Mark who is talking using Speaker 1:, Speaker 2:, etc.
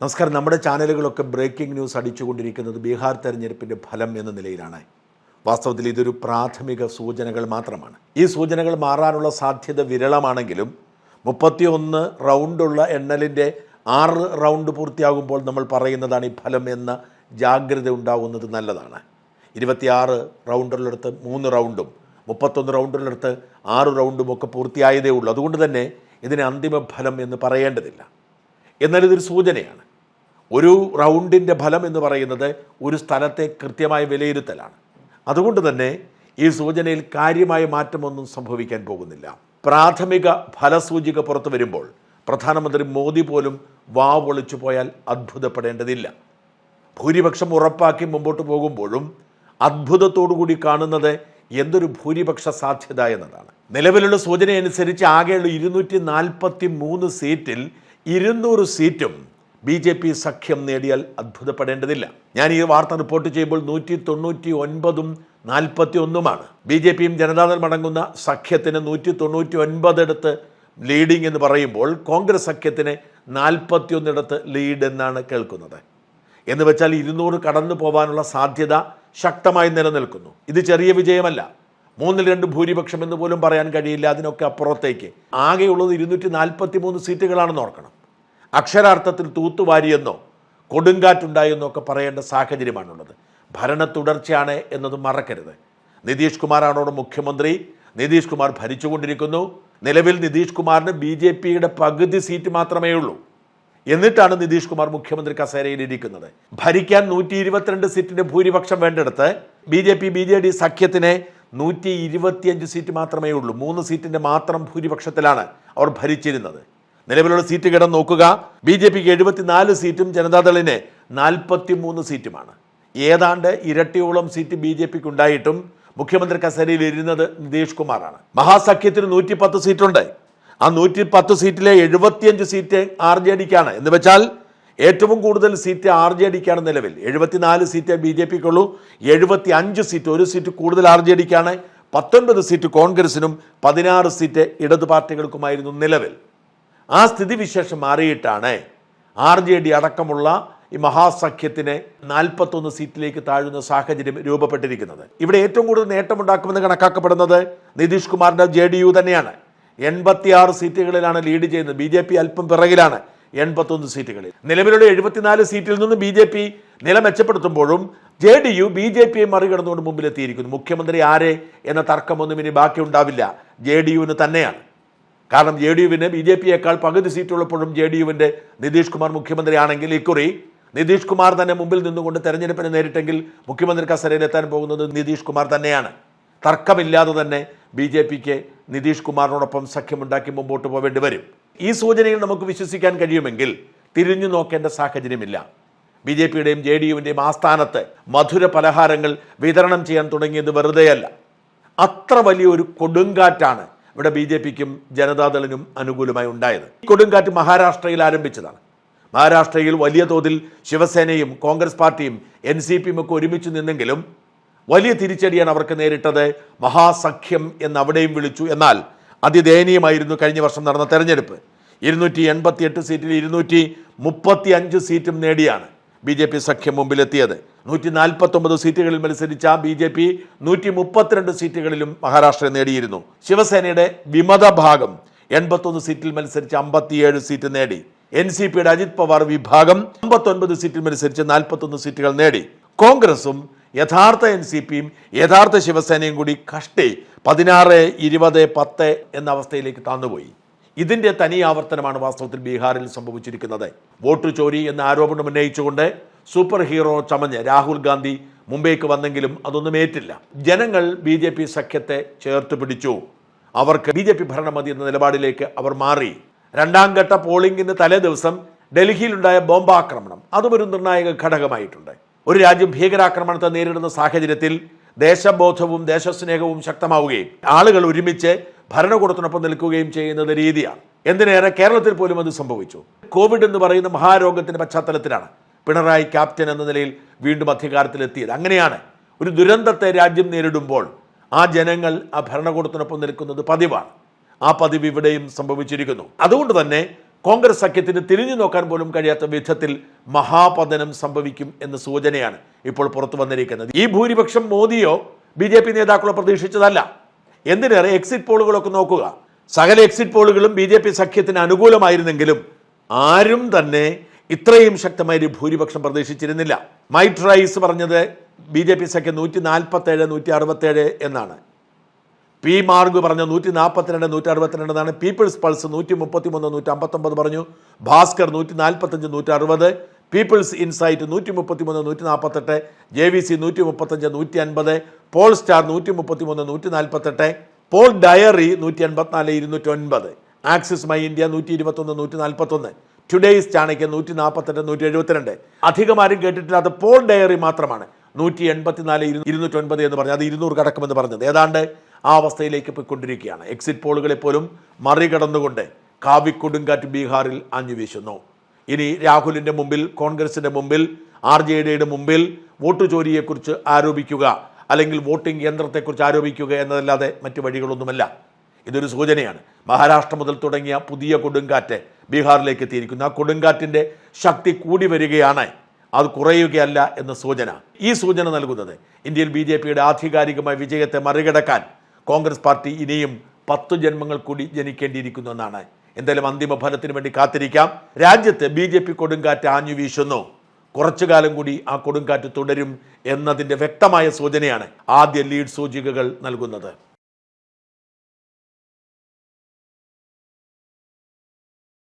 Speaker 1: നമസ്കാരം. നമ്മുടെ ചാനലുകളൊക്കെ ബ്രേക്കിംഗ് ന്യൂസ് അടിച്ചുകൊണ്ടിരിക്കുന്നത് ബീഹാർ തെരഞ്ഞെടുപ്പിന്റെ ഫലം എന്ന നിലയിലാണ്. വാസ്തവത്തിൽ ഇതൊരു പ്രാഥമിക സൂചനകൾ മാത്രമാണ്. ഈ സൂചനകൾ മാറാനുള്ള സാധ്യത വിരളമാണെങ്കിലും മുപ്പത്തിയൊന്ന് റൗണ്ടുള്ള എണ്ണലിന്റെ ആറ് റൗണ്ട് പൂർത്തിയാകുമ്പോൾ നമ്മൾ പറയുന്നതാണ് ഈ ഫലം എന്ന ജാഗ്രത ഉണ്ടാകുന്നത് നല്ലതാണ്. ഇരുപത്തിയാറ് റൗണ്ടുള്ളിടത്ത് മൂന്ന് റൗണ്ടും മുപ്പത്തൊന്ന് റൗണ്ടുള്ളിടത്ത് ആറ് റൗണ്ടും ഒക്കെ പൂർത്തിയായതേ ഉള്ളൂ. അതുകൊണ്ട് തന്നെ ഇതിന് അന്തിമ ഫലം എന്ന് പറയേണ്ടതില്ല. എന്നാൽ ഇതൊരു സൂചനയാണ്. ഒരു റൗണ്ടിന്റെ ഫലം എന്ന് പറയുന്നത് ഒരു സ്ഥലത്തെ കൃത്യമായ വിലയിരുത്തലാണ്. അതുകൊണ്ട് തന്നെ ഈ സൂചനയിൽ കാര്യമായ മാറ്റമൊന്നും സംഭവിക്കാൻ പോകുന്നില്ല. പ്രാഥമിക ഫലസൂചിക പുറത്തു വരുമ്പോൾ പ്രധാനമന്ത്രി മോദി പോലും വാ പൊളിച്ചു പോയാൽ അത്ഭുതപ്പെടേണ്ടതില്ല. ഭൂരിപക്ഷം ഉറപ്പാക്കി മുമ്പോട്ട് പോകുമ്പോഴും അത്ഭുതത്തോടുകൂടി കാണുന്നത് എന്തൊരു ഭൂരിപക്ഷ സാധ്യത എന്നതാണ്. നിലവിലുള്ള സൂചനയനുസരിച്ച് ആകെയുള്ള ഇരുന്നൂറ്റി നാൽപ്പത്തി മൂന്ന് സീറ്റിൽ ഇരുന്നൂറ് സീറ്റും ബി ജെ പി സഖ്യം നേടിയാൽ അത്ഭുതപ്പെടേണ്ടതില്ല. ഞാൻ ഈ വാർത്ത റിപ്പോർട്ട് ചെയ്യുമ്പോൾ നൂറ്റി തൊണ്ണൂറ്റി ഒൻപതും നാൽപ്പത്തി ഒന്നുമാണ് ബി ജെ പിയും ജനതാദൾ മടങ്ങുന്ന സഖ്യത്തിന് നൂറ്റി തൊണ്ണൂറ്റി ഒൻപതെടുത്ത് ലീഡിംഗ് എന്ന് പറയുമ്പോൾ കോൺഗ്രസ് സഖ്യത്തിന് നാൽപ്പത്തിയൊന്നിടത്ത് ലീഡ് എന്നാണ് കേൾക്കുന്നത്. എന്ന് വെച്ചാൽ ഇരുന്നൂറ് കടന്നു പോകാനുള്ള സാധ്യത ശക്തമായി നിലനിൽക്കുന്നു. ഇത് ചെറിയ വിജയമല്ല. മൂന്നിൽ രണ്ട് ഭൂരിപക്ഷം എന്ന് പോലും പറയാൻ കഴിയില്ല. അതിനൊക്കെ അപ്പുറത്തേക്ക്. ആകെയുള്ളത് ഇരുന്നൂറ്റി നാൽപ്പത്തി മൂന്ന് സീറ്റുകളാണെന്ന് ഓർക്കണം. അക്ഷരാർത്ഥത്തിൽ തൂത്തുവാരിയെന്നോ കൊടുങ്കാറ്റുണ്ടായെന്നോ ഒക്കെ പറയേണ്ട സാഹചര്യമാണുള്ളത്. ഭരണ തുടർച്ചയാണ് എന്നത് മറക്കരുത്. നിതീഷ് കുമാറാണോട് മുഖ്യമന്ത്രി. നിതീഷ് കുമാർ ഭരിച്ചുകൊണ്ടിരിക്കുന്നു. നിലവിൽ നിതീഷ് കുമാറിന് ബി ജെ പിയുടെ പകുതി സീറ്റ് മാത്രമേ ഉള്ളൂ. എന്നിട്ടാണ് നിതീഷ് കുമാർ മുഖ്യമന്ത്രി കസേരയിൽ ഇരിക്കുന്നത്. ഭരിക്കാൻ നൂറ്റി ഇരുപത്തിരണ്ട് സീറ്റിന്റെ ഭൂരിപക്ഷം വേണ്ടെടുത്ത് B J P B J D സഖ്യത്തിന് നൂറ്റി ഇരുപത്തിയഞ്ച് സീറ്റ് മാത്രമേ ഉള്ളൂ. മൂന്ന് സീറ്റിന്റെ മാത്രം ഭൂരിപക്ഷത്തിലാണ് അവർ ഭരിച്ചിരുന്നത്. നിലവിലുള്ള സീറ്റ് കിടന്ന് നോക്കുക. ബി ജെ പിക്ക് എഴുപത്തിനാല് സീറ്റും ജനതാദളിന് നാൽപ്പത്തി മൂന്ന് സീറ്റുമാണ്. ഏതാണ്ട് ഇരട്ടിയോളം സീറ്റ് ബി ജെ പിക്ക് ഉണ്ടായിട്ടും മുഖ്യമന്ത്രി കസേരയിൽ ഇരുന്നത് നിതീഷ് കുമാറാണ്. മഹാസഖ്യത്തിന് നൂറ്റി പത്ത് സീറ്റുണ്ട്. ആ നൂറ്റി പത്ത് സീറ്റിലെ എഴുപത്തിയഞ്ച് സീറ്റ് ആർ ജെ ഡിക്കാണ് എന്ന് വെച്ചാൽ ഏറ്റവും കൂടുതൽ സീറ്റ് ആർ ജെ ഡിക്കാണ് നിലവിൽ. എഴുപത്തിനാല് സീറ്റ് ബി ജെ പിക്കുള്ളൂ എഴുപത്തി അഞ്ച് സീറ്റ് ഒരു സീറ്റ് കൂടുതൽ ആർ ജെ ഡിക്കാണ് പത്തൊൻപത് സീറ്റ് കോൺഗ്രസിനും പതിനാറ് സീറ്റ് ഇടതു പാർട്ടികൾക്കുമായിരുന്നു നിലവിൽ. ആ സ്ഥിതിവിശേഷം മാറിയിട്ടാണ് ആർ ജെ ഡി അടക്കമുള്ള ഈ മഹാസഖ്യത്തിന് നാൽപ്പത്തൊന്ന് സീറ്റിലേക്ക് താഴുന്ന സാഹചര്യം രൂപപ്പെട്ടിരിക്കുന്നത്. ഇവിടെ ഏറ്റവും കൂടുതൽ നേട്ടമുണ്ടാക്കുമെന്ന് കണക്കാക്കപ്പെടുന്നത് നിതീഷ് കുമാറിന്റെ ജെ ഡി യു തന്നെയാണ്. എൺപത്തിയാറ് സീറ്റുകളിലാണ് ലീഡ് ചെയ്യുന്നത്. ബി ജെ പി അല്പം പിറകിലാണ് എൺപത്തൊന്ന് സീറ്റുകളിൽ. നിലവിലുള്ള എഴുപത്തിനാല് സീറ്റിൽ നിന്ന് ബി ജെ പി നില മെച്ചപ്പെടുത്തുമ്പോഴും J D U B J പിയെ മറികടന്നുകൊണ്ട് മുമ്പിലെത്തിയിരിക്കുന്നു. മുഖ്യമന്ത്രി ആരെ എന്ന തർക്കമൊന്നും ഇനി ബാക്കിയുണ്ടാവില്ല. ജെ ഡി യുവിന് തന്നെയാണ്. കാരണം ജെ ഡി യുവിന് ബി ജെ പിയേക്കാൾ പകുതി സീറ്റുള്ളപ്പോഴും ജെ ഡി യുവിന്റെ നിതീഷ് കുമാർ മുഖ്യമന്ത്രിയാണെങ്കിൽ ഇക്കുറി. നിതീഷ് കുമാർ തന്നെ മുമ്പിൽ നിന്നുകൊണ്ട് തെരഞ്ഞെടുപ്പിനെ നേരിട്ടെങ്കിൽ മുഖ്യമന്ത്രി കസരയിലെത്താൻ പോകുന്നത് നിതീഷ് കുമാർ തന്നെയാണ്. തർക്കമില്ലാതെ തന്നെ ബി ജെ പിക്ക് നിതീഷ് കുമാറിനോടൊപ്പം സഖ്യമുണ്ടാക്കി മുമ്പോട്ട് പോവേണ്ടി വരും. ഈ സൂചനയിൽ നമുക്ക് വിശ്വസിക്കാൻ കഴിയുമെങ്കിൽ തിരിഞ്ഞു നോക്കേണ്ട സാഹചര്യമില്ല. ബി ജെ പിയുടെയും ജെ ഡി യുവിന്റെയും ആസ്ഥാനത്ത് മധുര പലഹാരങ്ങൾ വിതരണം ചെയ്യാൻ തുടങ്ങിയത് വെറുതെയല്ല. അത്ര വലിയൊരു കൊടുങ്കാറ്റാണ് ഇവിടെ ബി ജെ പിക്കും ജനതാദളിനും അനുകൂലമായി ഉണ്ടായത്. കൊടുങ്കാറ്റ് മഹാരാഷ്ട്രയിൽ ആരംഭിച്ചതാണ്. മഹാരാഷ്ട്രയിൽ വലിയ തോതിൽ ശിവസേനയും കോൺഗ്രസ് പാർട്ടിയും എൻ സി പിയും ഒക്കെ ഒരുമിച്ച് നിന്നെങ്കിലും വലിയ തിരിച്ചടിയാണ് അവർക്ക് നേരിട്ടത്. മഹാസഖ്യം എന്ന് അവിടെയും വിളിച്ചു. എന്നാൽ അതിദയനീയമായിരുന്നു കഴിഞ്ഞ വർഷം നടന്ന തെരഞ്ഞെടുപ്പ്. ഇരുന്നൂറ്റി എൺപത്തി എട്ട് സീറ്റിൽ ഇരുന്നൂറ്റി മുപ്പത്തി അഞ്ച് സീറ്റും നേടിയാണ്. ബി ജെ പി സഖ്യം മുമ്പിലെത്തിയത്. നൂറ്റി നാൽപ്പത്തൊമ്പത് സീറ്റുകളിൽ മത്സരിച്ച ബി ജെ പി നൂറ്റി മുപ്പത്തിരണ്ട് സീറ്റുകളിലും മഹാരാഷ്ട്ര നേടിയിരുന്നു. ശിവസേനയുടെ വിമത ഭാഗം എൺപത്തൊന്ന് സീറ്റിൽ മത്സരിച്ച് അമ്പത്തിയേഴ് സീറ്റ് നേടി. എൻ സി പിയുടെ അജിത് പവാർ വിഭാഗം അമ്പത്തൊൻപത് സീറ്റിൽ മത്സരിച്ച് നാൽപ്പത്തൊന്ന് സീറ്റുകൾ നേടി. കോൺഗ്രസും യഥാർത്ഥ എൻ സി പിയും യഥാർത്ഥ ശിവസേനയും കൂടി കഷ്ടി പതിനാറ് ഇരുപത് പത്ത് എന്ന അവസ്ഥയിലേക്ക് താന്നുപോയി. ഇതിന്റെ തനി ആവർത്തനമാണ് വാസ്തവത്തിൽ ബീഹാറിൽ സംഭവിച്ചിരിക്കുന്നത്. വോട്ട് ചോരി എന്ന ആരോപണം ഉന്നയിച്ചുകൊണ്ട് സൂപ്പർ ഹീറോ ചമഞ്ഞ് രാഹുൽ ഗാന്ധി മുംബൈക്ക് വന്നെങ്കിലും അതൊന്നും ഏറ്റില്ല. ജനങ്ങൾ ബി ജെ പി സഖ്യത്തെ ചേർത്ത് പിടിച്ചു. അവർക്ക് ബി ജെ പി ഭരണം മതി എന്ന നിലപാടിലേക്ക് അവർ മാറി. രണ്ടാം ഘട്ട പോളിംഗിന് തലേ ദിവസം ഡൽഹിയിലുണ്ടായ ബോംബാക്രമണം. അതും ഒരു നിർണായക ഘടകമായിട്ടുണ്ട്. ഒരു രാജ്യം ഭീകരാക്രമണത്തെ നേരിടുന്ന സാഹചര്യത്തിൽ ദേശബോധവും ദേശസ്നേഹവും ശക്തമാവുകയും ആളുകൾ ഒരുമിച്ച് ഭരണകൂടത്തിനൊപ്പം നിൽക്കുകയും ചെയ്യുന്നത് രീതിയാണ്. എന്തിനേറെ കേരളത്തിൽ പോലും അത് സംഭവിച്ചു. കോവിഡ് എന്ന് പറയുന്ന മഹാരോഗത്തിന്റെ പശ്ചാത്തലത്തിലാണ് പിണറായി ക്യാപ്റ്റൻ എന്ന നിലയിൽ വീണ്ടും അധികാരത്തിലെത്തിയത്. അങ്ങനെയാണ് ഒരു ദുരന്തത്തെ രാജ്യം നേരിടുമ്പോൾ ആ ജനങ്ങൾ ആ ഭരണകൂടത്തിനൊപ്പം നിൽക്കുന്നത് പതിവാണ്. ആ പതിവ് ഇവിടെയും സംഭവിച്ചിരിക്കുന്നു. അതുകൊണ്ട് തന്നെ കോൺഗ്രസ് സഖ്യത്തിന് തിരിഞ്ഞു നോക്കാൻ പോലും കഴിയാത്ത വിധത്തിൽ മഹാപതനം സംഭവിക്കും എന്ന സൂചനയാണ് ഇപ്പോൾ പുറത്തു വന്നിരിക്കുന്നത്. ഈ ഭൂരിപക്ഷം മോദിയോ ബി നേതാക്കളോ പ്രതീക്ഷിച്ചതല്ല. എന്തിനേറെ എക്സിറ്റ് പോളുകളൊക്കെ നോക്കുക. സകല എക്സിറ്റ് പോളുകളും ബി ജെ പി സഖ്യത്തിന് അനുകൂലമായിരുന്നെങ്കിലും ആരും തന്നെ ഇത്രയും ശക്തമായ ഒരു ഭൂരിപക്ഷം പ്രതീക്ഷിച്ചിരുന്നില്ല. മൈറ്റ് റൈസ് പറഞ്ഞത് ബി ജെ പി സഖ്യം നൂറ്റി നാൽപ്പത്തേഴ് നൂറ്റി അറുപത്തേഴ് എന്നാണ്. പി മാർഗ് പറഞ്ഞു നൂറ്റി നാൽപ്പത്തിരണ്ട് നൂറ്റി അറുപത്തിരണ്ട് എന്നാണ്. പീപ്പിൾസ് പൾസ് നൂറ്റി മുപ്പത്തി മൂന്ന് നൂറ്റി അമ്പത്തൊമ്പത് പറഞ്ഞു. ഭാസ്കർ നൂറ്റി നാൽപ്പത്തഞ്ച് നൂറ്റി അറുപത് പീപ്പിൾസ് ഇൻസൈറ്റ് നൂറ്റി മുപ്പത്തി മൂന്ന് നൂറ്റി നാൽപ്പത്തെട്ട് ജെ വി സി നൂറ്റി മുപ്പത്തഞ്ച് നൂറ്റി അൻപത് പോൾ സ്റ്റാർ നൂറ്റി മുപ്പത്തി മൂന്ന് നൂറ്റി നാൽപ്പത്തെട്ട് പോൾ ഡയറി നൂറ്റി എൺപത്തിനാല് ഇരുന്നൂറ്റി ഒൻപത് ആക്സിസ് മൈ ഇന്ത്യ നൂറ്റി ഇരുപത്തൊന്ന് നൂറ്റി നാൽപ്പത്തൊന്ന് ടുഡേയ്സ് ചാണക്യ നൂറ്റി നാൽപ്പത്തെട്ട് നൂറ്റി എഴുപത്തിരണ്ട് അധികം ആരും കേട്ടിട്ടില്ലാത്ത പോൾ ഡയറി മാത്രമാണ് നൂറ്റി എൺപത്തിനാല് ഇരുന്നൂറ്റി ഒൻപത് എന്ന് പറഞ്ഞത്. അത് ഇരുന്നൂറ് കടക്കുമെന്ന് പറഞ്ഞത്. ഏതാണ്ട് ആ അവസ്ഥയിലേക്ക് പോയിക്കൊണ്ടിരിക്കുകയാണ്. എക്സിറ്റ് പോളുകളെ പോലും മറികടന്നുകൊണ്ട് കാവിക്കൊടുങ്കാറ്റ് ബീഹാറിൽ അഞ്ഞു വീശുന്നു ഇനി രാഹുലിന്റെ മുമ്പിൽ കോൺഗ്രസിന്റെ മുമ്പിൽ ആർ ജെ ഡിയുടെ മുമ്പിൽ വോട്ട് ചോരിയെക്കുറിച്ച് ആരോപിക്കുക അല്ലെങ്കിൽ വോട്ടിംഗ് യന്ത്രത്തെക്കുറിച്ച് ആരോപിക്കുക എന്നതല്ലാതെ മറ്റു വഴികളൊന്നുമല്ല. ഇതൊരു സൂചനയാണ്. മഹാരാഷ്ട്ര മുതൽ തുടങ്ങിയ പുതിയ കൊടുങ്കാറ്റ് ബീഹാറിലേക്ക് എത്തിയിരിക്കുന്നു. ആ കൊടുങ്കാറ്റിന്റെ ശക്തി കൂടി വരികയാണ്. അത് കുറയുകയല്ല എന്ന സൂചന. ഈ സൂചന നൽകുന്നത് ഇന്ത്യയിൽ ബി ജെ പിയുടെ ആധികാരികമായ വിജയത്തെ മറികടക്കാൻ കോൺഗ്രസ് പാർട്ടി ഇനിയും പത്തു ജന്മങ്ങൾ കൂടി ജനിക്കേണ്ടിയിരിക്കുന്നു എന്നാണ്. എന്തായാലും അന്തിമ ഫലത്തിന് വേണ്ടി കാത്തിരിക്കാം. രാജ്യത്ത് ബി ജെ പി കൊടുങ്കാറ്റ് ആഞ്ഞു വീശുന്നു. കുറച്ചു കാലം കൂടി ആ കൊടുങ്കാറ്റ് തുടരും എന്നതിന്റെ വ്യക്തമായ സൂചനയാണ് ആദ്യ ലീഡ് സൂചികകൾ നൽകുന്നത്.